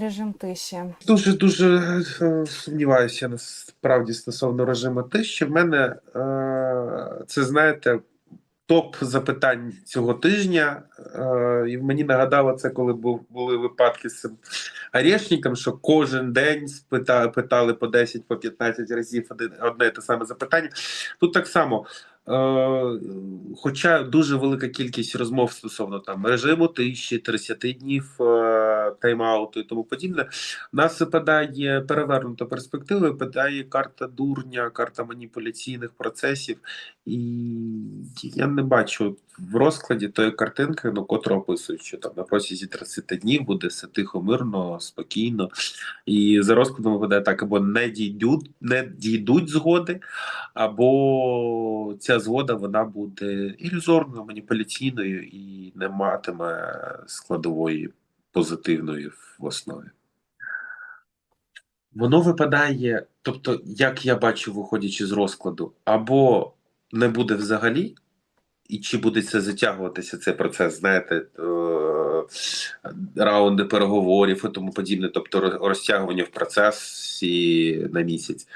Режим тиші. Дуже дуже е, сумніваюся насправді стосовно режиму тиші. В мене е, це знаєте. Топ запитань цього тижня, е, і мені нагадало це, коли були випадки з цим Арешником, що кожен день питали по 10 по 15 разів одне те саме запитання. Тут так само. Е, хоча дуже велика кількість розмов стосовно там режиму тиші, 30 днів е, тайм-ауту і тому подібне, нас випадає перевернута перспектива, випадає карта дурня, карта маніпуляційних процесів, і я не бачу в розкладі тої картинки, ну котру описують, що там на протязі 30 днів буде все тихо, мирно, спокійно. І за розкладом випадає так, або не дійдуть, не дійдуть згоди, або ця згода вона буде ілюзорною, маніпуляційною і не матиме складової позитивної в основі. Воно випадає, тобто, як я бачу, виходячи з розкладу, або не буде взагалі, і чи буде це затягуватися цей процес, знаєте, е, раунди переговорів і тому подібне, тобто розтягування в процесі на місяць.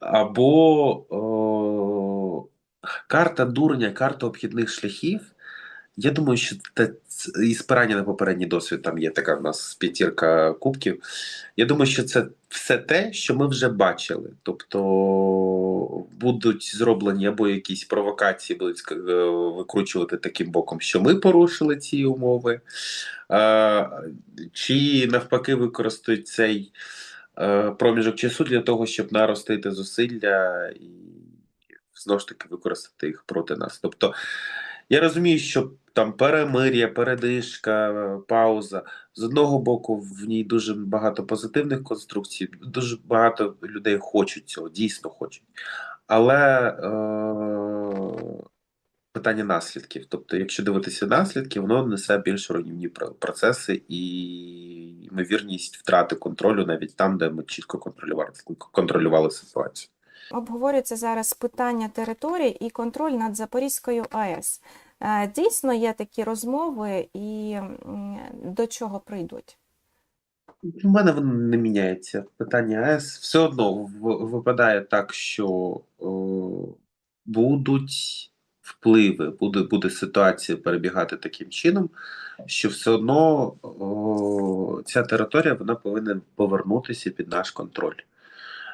Або о, карта дурня, карта обхідних шляхів. Я думаю, що те, і спирання на попередній досвід, там є така в нас п'ятірка кубків. Я думаю, що це все те, що ми вже бачили. Тобто будуть зроблені або якісь провокації, будуть е, викручувати таким боком, що ми порушили ці умови, чи навпаки використають цей е, проміжок часу для того, щоб наростити зусилля і знову ж таки використати їх проти нас. Тобто я розумію, що там перемир'я, передишка, пауза. З одного боку, в ній дуже багато позитивних конструкцій, дуже багато людей хочуть цього, дійсно хочуть. Але е, питання наслідків. Тобто, якщо дивитися наслідки, воно несе більш руйнівні про- процеси і ймовірність втрати контролю навіть там, де ми чітко контролювали, контролювали ситуацію. Обговорюється зараз питання територій і контроль над Запорізькою АЕС. Е, Дійсно є такі розмови, і до чого прийдуть? У мене воно не міняється. Питання АЕС все одно випадає так, що о, будуть впливи, буде, буде ситуація перебігати таким чином, що все одно о, ця територія вона повинна повернутися під наш контроль.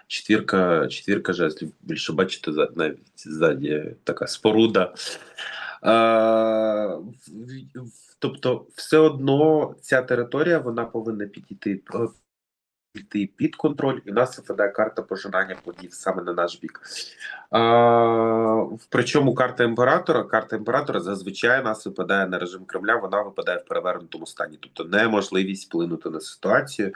Четвірка, четвірка жезлів. Більше бачите, навіть ззаді така споруда. Е, тобто, все одно ця територія вона повинна підійти піти під контроль, і в нас випадає карта пожинання плодів саме на наш бік. А, причому карта імператора, карта імператора зазвичай нас випадає на режим Кремля, вона випадає в перевернутому стані, тобто неможливість вплинути на ситуацію,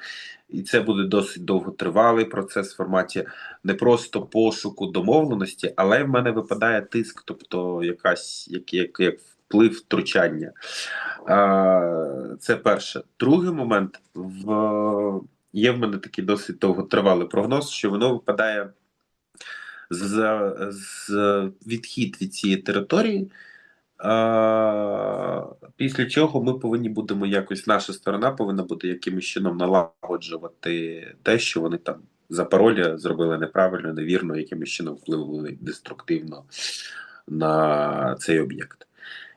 і це буде досить довготривалий процес в форматі не просто пошуку домовленості, але в мене випадає тиск, тобто якась як, як, як вплив втручання. А, це перше. Другий момент в є в мене такий досить довготривалий прогноз, що воно випадає з, з відхід від цієї території. Після чого ми повинні будемо якось, наша сторона повинна буде якимось чином налагоджувати те, що вони там за пароля зробили неправильно, невірно, якимось чином впливали деструктивно на цей об'єкт.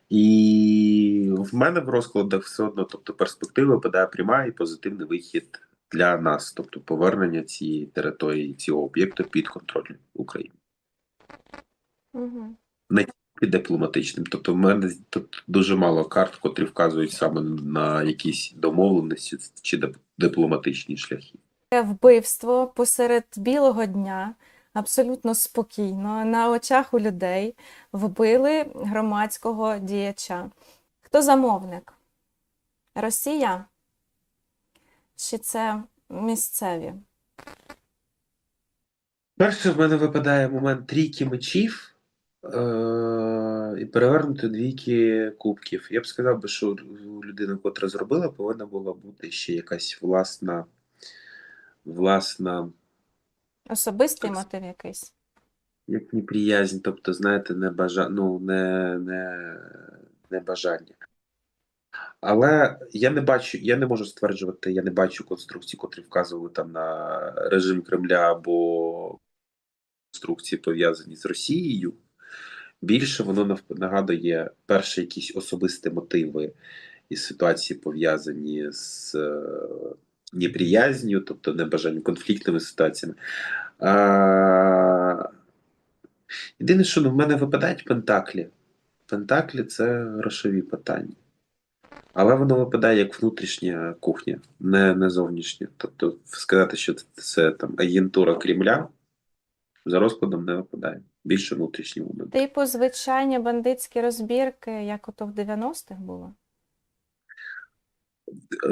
І в мене в розкладах все одно, тобто перспектива випадає пряма і позитивний вихід для нас, тобто повернення цієї території, цього об'єкту під контроль України. Угу. І дипломатичним. Тобто, в мене тут дуже мало карт, котрі вказують саме на якісь домовленості чи дипломатичні шляхи. Вбивство посеред білого дня, абсолютно спокійно, на очах у людей вбили громадського діяча. Хто замовник? Росія? Чи це місцеві? Перше в мене випадає момент трійки мечів е- і перевернути двійки кубків. Я б сказав би, що у людини, котра зробила, повинна була бути ще якась власна, власна, Особистий Так. мотив якийсь? як неприязнь, тобто, знаєте, не бажа... ну, не, не, не бажання. Але я не бачу, я не можу стверджувати, я не бачу конструкцій, котрі вказували там на режим Кремля або конструкції пов'язані з Росією. Більше воно нагадує перші якісь особисті мотиви і ситуації пов'язані з е, неприязнью, тобто небажанням конфліктними ситуаціями. А, єдине, що в мене випадають пентаклі. Пентаклі це грошові питання. Але воно випадає як внутрішня кухня, не, не зовнішня. Тобто сказати, що це, там агентура Кремля за розкладом не випадає. Більше внутрішній момент. Типу звичайні бандитські розбірки, як ото в 90-х було.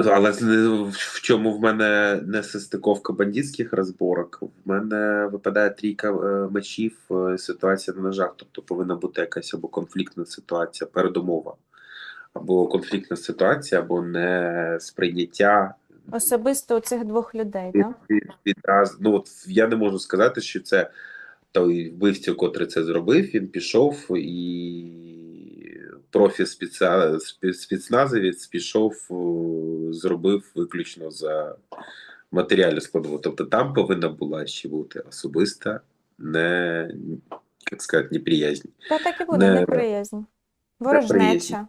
Але в чому в мене не сестиковка бандитських розборок, в мене випадає трійка е, мечів, е, ситуація на ножах. Тобто повинна бути якась або конфліктна ситуація, передумова, або конфліктна ситуація, або не сприйняття Особисто у цих двох людей, від, так? від. Ну от я не можу сказати, що це той вбивця, котрий це зробив, він пішов і профі спецназовець пішов, зробив виключно за матеріальну складову. Тобто там повинна була ще бути особиста, не як сказати, неприязнь. Та так і буде, Не- неприязнь. Ворожнеча.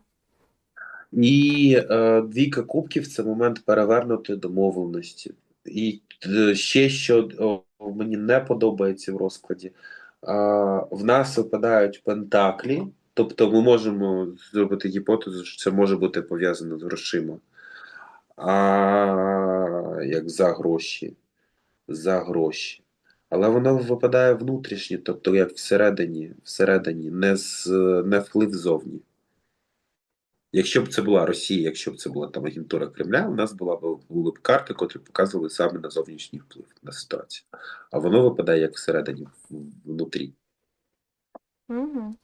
І е, двійка кубків це момент перевернутої домовленості. І е, ще що о, мені не подобається в розкладі. А, в нас випадають пентаклі, тобто ми можемо зробити гіпотезу, що це може бути пов'язано з грошима. А як за гроші. За гроші. Але воно випадає внутрішнє, тобто як всередині, всередині, не, з, не вплив зовні. Якщо б це була Росія, якщо б це була там агентура Кремля, у нас була б були б карти, котрі показували саме на зовнішній вплив на ситуацію. А воно випадає як всередині, внутрі. Угу.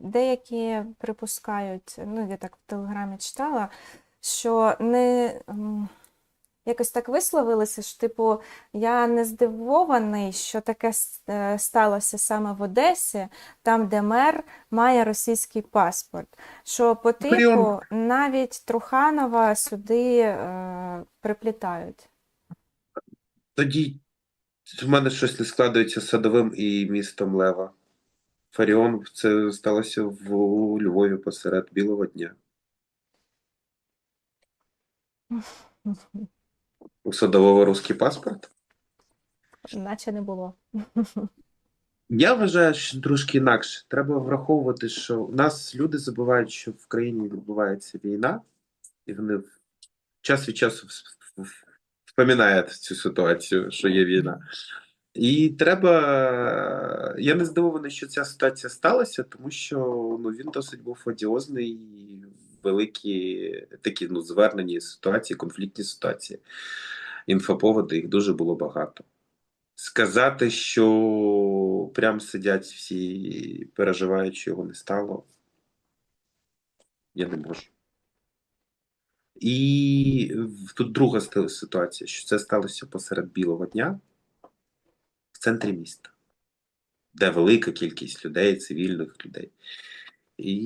Деякі припускають, ну я так в Телеграмі читала, що не якось так висловилися, що типу, я не здивований, що таке е, сталося саме в Одесі, там, де мер має російський паспорт. Що по типу навіть Труханова сюди е, приплітають. Тоді в мене щось не складається з садовим і містом Лева. Фаріон це сталося в Львові посеред білого дня. У русський паспорт. Наче не було. Я вважаю, що трошки інакше. Треба враховувати, що в нас люди забувають, що в країні відбувається війна, і вони час від часу вс- вспоминають цю ситуацію, що є війна. І треба. Я не здивований, що ця ситуація сталася, тому що ну, він досить був одіозний, і великі такі ну, звернені ситуації, конфліктні ситуації. Інфоповоди їх дуже було багато. Сказати, що прям сидять всі, переживають, що його не стало, я не можу. І тут друга ситуація, що це сталося посеред білого дня в центрі міста, де велика кількість людей, цивільних людей. І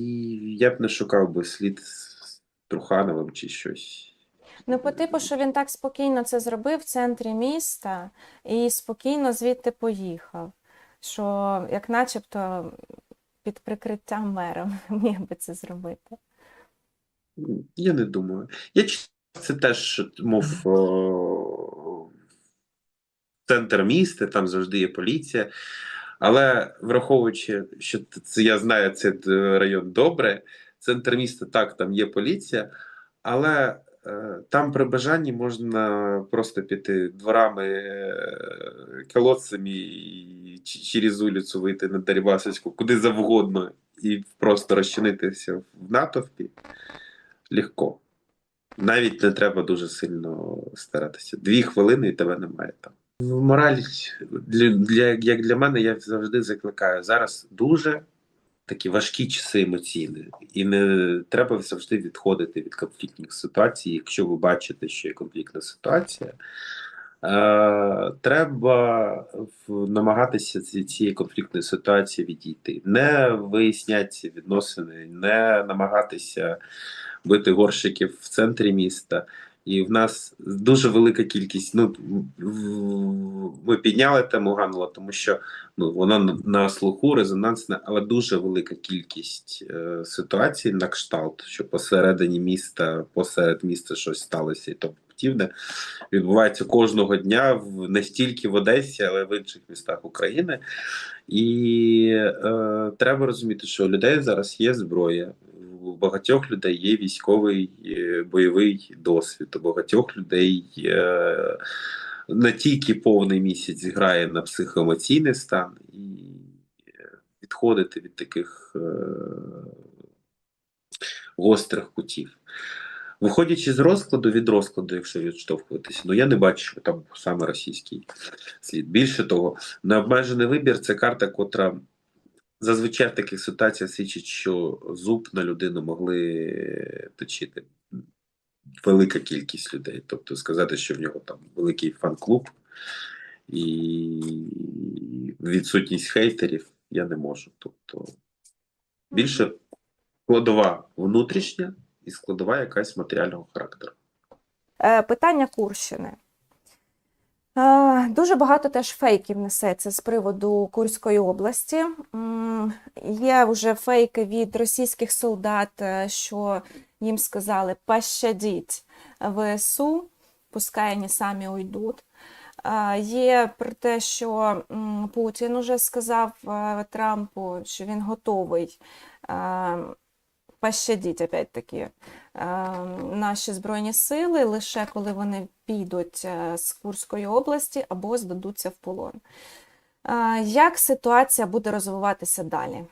я б не шукав би слід з Трухановим чи щось. Ну, по типу, що він так спокійно це зробив в центрі міста і спокійно звідти поїхав. Що, як начебто, під прикриттям мера міг би це зробити. Я не думаю. Я читав це теж, мов о, центр міста, там завжди є поліція. Але враховуючи, що це я знаю цей район добре, центр міста так, там є поліція, але е, там при бажанні можна просто піти дворами, е, колодцями і через вулицю вийти на Дерибасовську, куди завгодно, і просто розчинитися в натовпі легко. Навіть не треба дуже сильно старатися. Дві хвилини і тебе немає там. Мораль для, для, як для мене, я завжди закликаю. Зараз дуже такі важкі часи емоційні, і не треба завжди відходити від конфліктних ситуацій. Якщо ви бачите, що є конфліктна ситуація, Е, треба в- намагатися з цієї конфліктної ситуації відійти, не виясняти відносини, не намагатися бити горщиків в центрі міста. І в нас дуже велика кількість. Ну ми підняли тему Ганула, тому що ну вона на- слуху резонансна, але дуже велика кількість е, ситуацій на кшталт, що посередині міста, посеред міста щось сталося і тому подібне. Відбувається кожного дня в не стільки в Одесі, але в інших містах України. І е, треба розуміти, що у людей зараз є зброя. У багатьох людей є військовий е, бойовий досвід. У багатьох людей е, не тільки повний місяць грає на психоемоційний стан, і е, відходити від таких гострих кутів. Виходячи з розкладу від розкладу, якщо відштовхуватися, ну я не бачу, що там саме російський слід. Більше того, необмежений вибір це карта, котра зазвичай в таких ситуаціях свідчить, що зуб на людину могли точити велика кількість людей. Тобто сказати, що в нього там великий фан-клуб і відсутність хейтерів я не можу. Тобто більше складова внутрішня і складова якась матеріального характеру. Е, Питання Курщини. Е, Дуже багато теж фейків несеться з приводу Курської області. Є вже фейки від російських солдат, е, що їм сказали «пощадіть ВСУ, пускай вони самі уйдуть. Е, Є про те, що Путін уже сказав Трампу, що він готовий пощадіть, опять-таки, е, наші збройні сили лише коли вони підуть е, з Курської області або здадуться в полон. Е, Як ситуація буде розвиватися далі?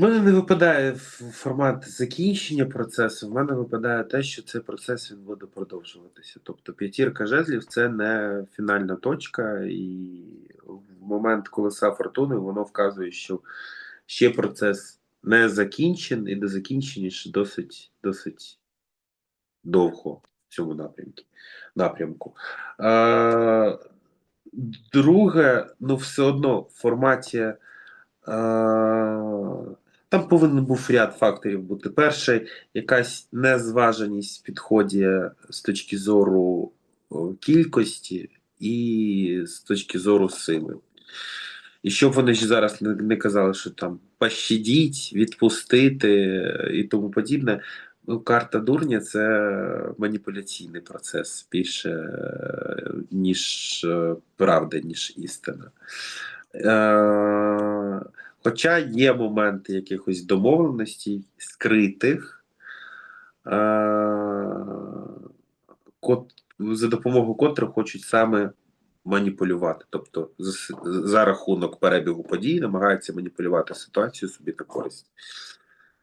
В мене не випадає формат закінчення процесу. В мене випадає те, що цей процес він буде продовжуватися. Тобто п'ятірка жезлів це не фінальна точка, і в момент колеса фортуни воно вказує, що ще процес не закінчений, і до закінчення ще досить, досить довго в цьому напрямку. напрямку. Е, друге, ну все одно в форматі. Там повинен був ряд факторів бути. Перший, якась незваженість в підході з точки зору кількості і з точки зору сили. І щоб вони ж зараз не, казали, що там пощадіть, відпустити і тому подібне. Ну, карта дурня це маніпуляційний процес більше, е, ніж е, правда, ніж істина. Е, Хоча є моменти якихось домовленостей скритих, е, кот, за допомогою котрих хочуть саме маніпулювати. Тобто за, за рахунок перебігу подій намагаються маніпулювати ситуацію собі на користь.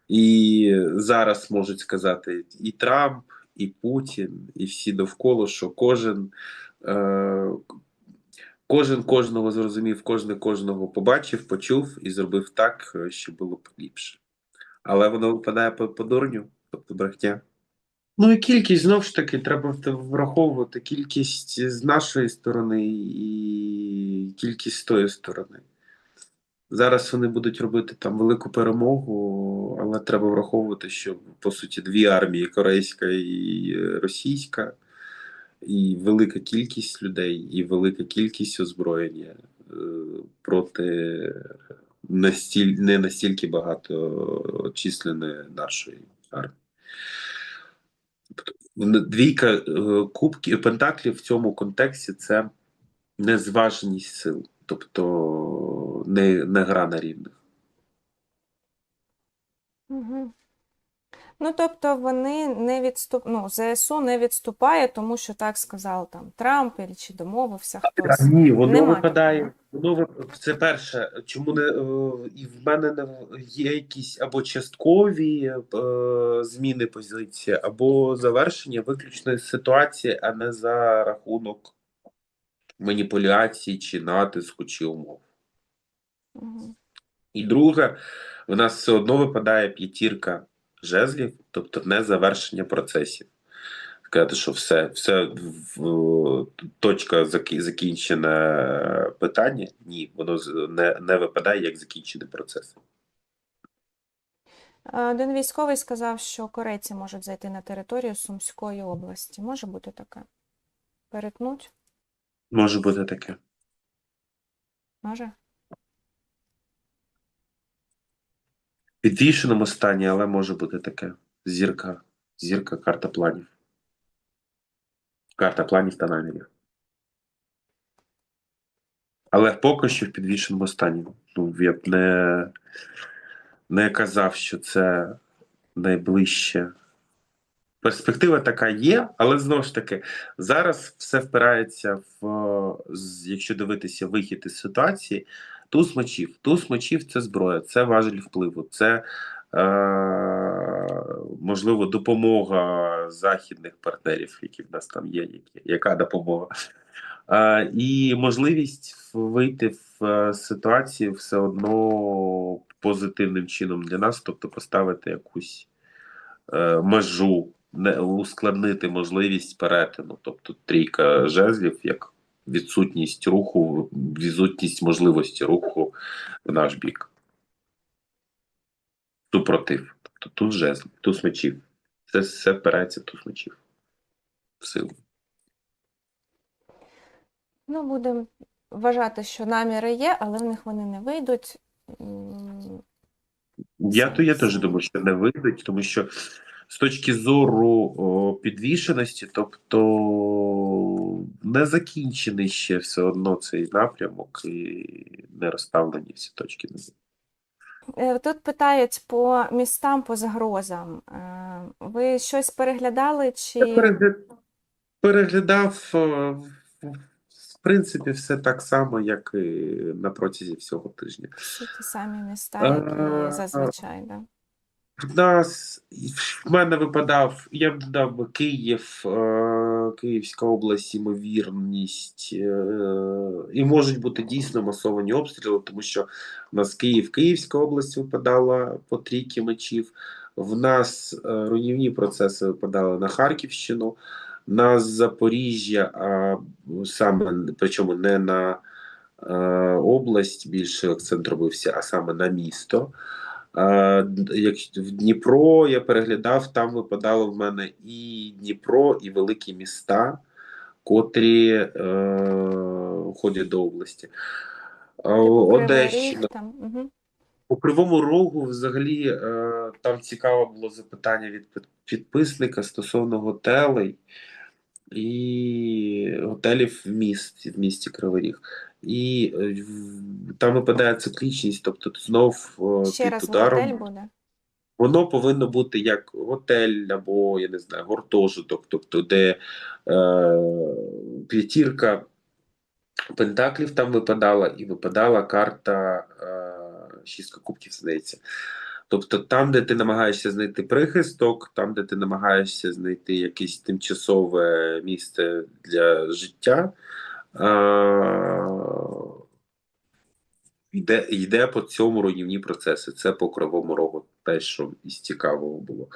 І зараз можуть сказати і Трамп, і Путін, і всі довкола, що кожен. Е, Кожен кожного зрозумів, кожен кожного побачив, почув і зробив так, е, щоб було ліпше. Але воно випадає по, по дурню, тобто брехня. Ну і кількість знову ж таки треба враховувати кількість з нашої сторони і кількість з тої сторони. Зараз вони будуть робити там велику перемогу, але треба враховувати, що по суті дві армії корейська і е, російська і велика кількість людей, і велика кількість озброєння е, проти настіль, не настільки багато численної нашої армії. Тобто, Двійка е, кубків пентаклів в цьому контексті це незваженість сил, тобто не, не гра на рівних. Угу. Ну, тобто вони не відступ... ну, ЗСУ не відступає, тому що так сказав там Трамп чи домовився хтось. Ні, воно Нема випадає. Воно це перше. Чому не е, і в мене не є якісь або часткові е, зміни позиції, або завершення виключної ситуації, а не за рахунок маніпуляцій чи натиску, чи умов. Угу. І друге, в нас все одно випадає п'ятірка жезлів, тобто не завершення процесів. Сказати, що все, все точка закінчене питання. Ні, воно не, не випадає як закінчений процес. Е, Один військовий сказав, що корейці можуть зайти на територію Сумської області. Може бути таке? Перетнуть? Може бути таке. Може? Підвішеному стані, але може бути таке. Зірка, зірка, карта планів. Карта планів та намірів. Але поки що в підвішеному стані. Ну, я б не, не казав, що це найближче. Перспектива така є, але знову ж таки, зараз все впирається в, якщо дивитися вихід із ситуації, туз мечів. Туз мечів це зброя, це важель впливу, це е, можливо допомога західних партнерів, які в нас там є, яка допомога. Е, і можливість вийти в е, ситуацію все одно позитивним чином для нас, тобто поставити якусь е, межу, не ускладнити можливість перетину, тобто трійка жезлів як відсутність руху, відсутність можливості руху в наш бік. Супротив. Тобто тут жезлів, туз мечів. Це все впирається в туз мечів. В силу. Ну, будемо вважати, що наміри є, але в них вони не вийдуть. Я то я теж думаю, що не вийдуть, тому що з точки зору о, підвішеності, тобто не закінчений ще все одно цей напрямок і не розставлені всі точки над «і». Е, Тут питають по містам, по загрозам. Е, Ви щось переглядали чи Я переглядав е, в- принципі все так само, як і на протязі всього тижня. ті самі міста, які зазвичай, да? В нас в мене випадав, я б додав би Київ, е, Київська область, ймовірність, е, і можуть бути дійсно масовані обстріли, тому що в нас Київ, Київська область випадала по трійки мечів. В нас е, руйнівні процеси випадали на Харківщину, на Запоріжжя, а саме причому не на область більше акцент робився, а саме на місто. Як в Дніпро я переглядав, там випадало в мене і Дніпро, і великі міста, котрі е, входять до області. Типу Одещина. Угу. По Кривому Рогу взагалі е, там цікаве було запитання від підписника стосовно готелей і готелів в місті, в місті Кривий Ріг. І е, там випадає циклічність, тобто знов е, Ще під раз ударом. готель буде. Воно повинно бути як готель або, я не знаю, гуртожиток, тобто, де е, п'ятірка пентаклів там випадала, і випадала карта е, шістка кубків, здається. Тобто там, де ти намагаєшся знайти прихисток, там, де ти намагаєшся знайти якесь тимчасове місце для життя, йде, йде по цьому руйнівні процеси. Це по кривому рогу, те, що із цікавого було.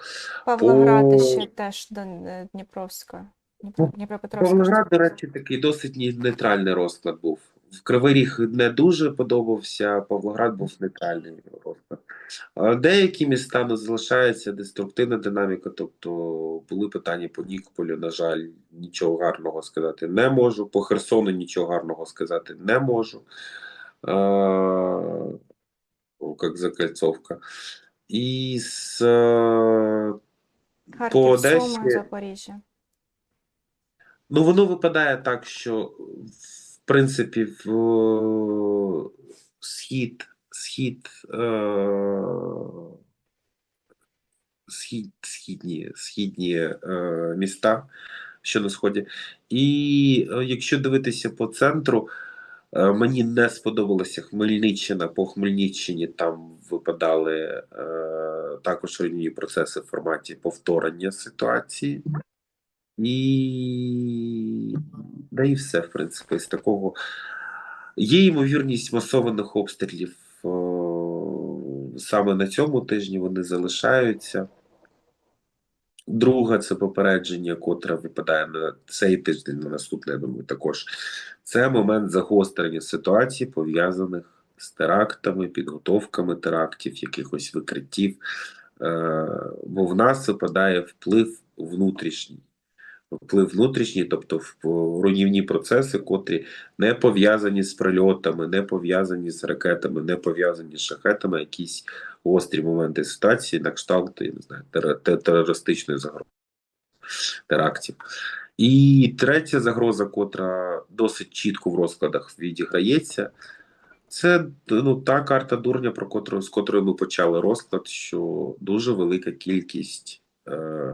Павлоград По- ще теж до е, Дніпровська. Дніпро, Ну, Дніпропетровська. Павлоград, до речі, такий досить нейтральний розклад був. В Кривий Ріг не дуже подобався, Павлоград був нейтральний розклад. Деякі міста ну, залишається деструктивна динаміка, тобто були питання по Нікополю, на жаль, нічого гарного сказати не можу. По Херсону нічого гарного сказати не можу. Як закольцовка. І з, е, по Одесі. Запоріжжя. Ну, воно випадає так, що принципі в схід, схід, е, схід, східні, східні е, міста, що на сході. І е, якщо дивитися по центру, е, мені не сподобалася Хмельниччина. По Хмельниччині там випадали е, також руйнівні процеси в форматі повторення ситуації. І да і все, в принципі, з такого. Є ймовірність масованих обстрілів саме на цьому тижні вони залишаються. Друга це попередження, котре випадає на цей тиждень, на наступний, я думаю, також. Це момент загострення ситуацій, пов'язаних з терактами, підготовками терактів, якихось викриттів. Е, бо в нас випадає вплив внутрішній. Вплив внутрішній, тобто руйнівні процеси, котрі не пов'язані з прильотами, не пов'язані з ракетами, не пов'язані з шахетами, якісь гострі моменти ситуації на кшталт, я не знаю, тер- те- терористичної загрози, терактів. І третя загроза, котра досить чітко в розкладах відіграється, це ну, та карта дурня, про котру, з котрої ми почали розклад, що дуже велика кількість е,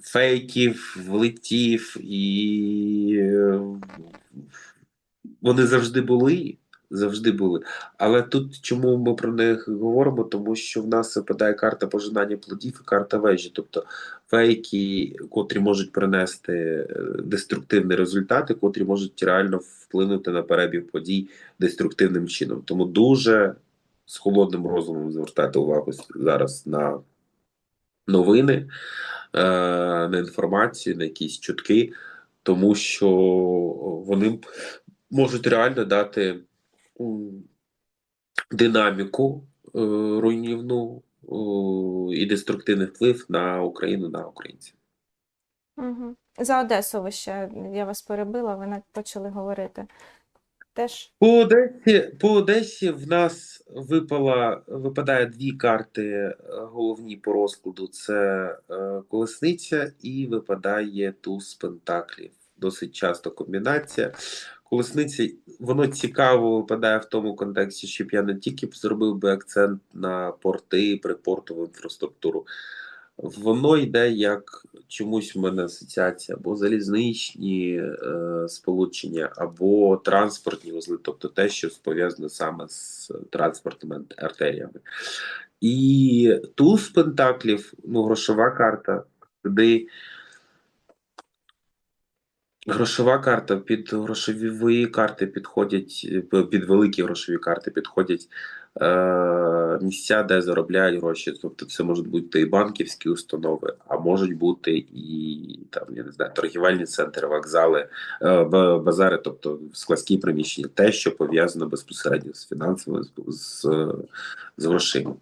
фейків, влетів, і е, вони завжди були. Завжди були. Але тут чому ми про них говоримо? Тому що в нас випадає карта пожинання плодів і карта вежі. Тобто фейки, котрі можуть принести е, деструктивні результати, котрі можуть реально вплинути на перебіг подій деструктивним чином. Тому дуже з холодним розумом звертати увагу зараз на новини, на інформацію, на якісь чутки, тому що вони можуть реально дати динаміку е, руйнівну е, і деструктивний вплив на Україну, на українців. За Одесу ви ще, я вас перебила, ви почали говорити. Теж. По Одесі, по Одесі в нас випала, випадає дві карти е, головні по розкладу: це е, колесниця і випадає туз пентаклів. Досить часто комбінація. Колесниця, воно цікаво випадає в тому контексті, щоб я не тільки зробив би акцент на порти, припортову інфраструктуру. Воно йде як чомусь в мене асоціація або залізничні е, сполучення, або транспортні вузли, тобто те, що пов'язане саме з транспортними артеріями. І туз пентаклів, ну, грошова карта, туди Грошова карта під грошові карти підходять, під великі грошові карти підходять місця, де заробляють гроші. Тобто це можуть бути і банківські установи, а можуть бути і там, я не знаю, торгівельні центри, вокзали, е, ба- базари, тобто складські приміщення, те, що пов'язано безпосередньо з фінансами, з, з, з грошима.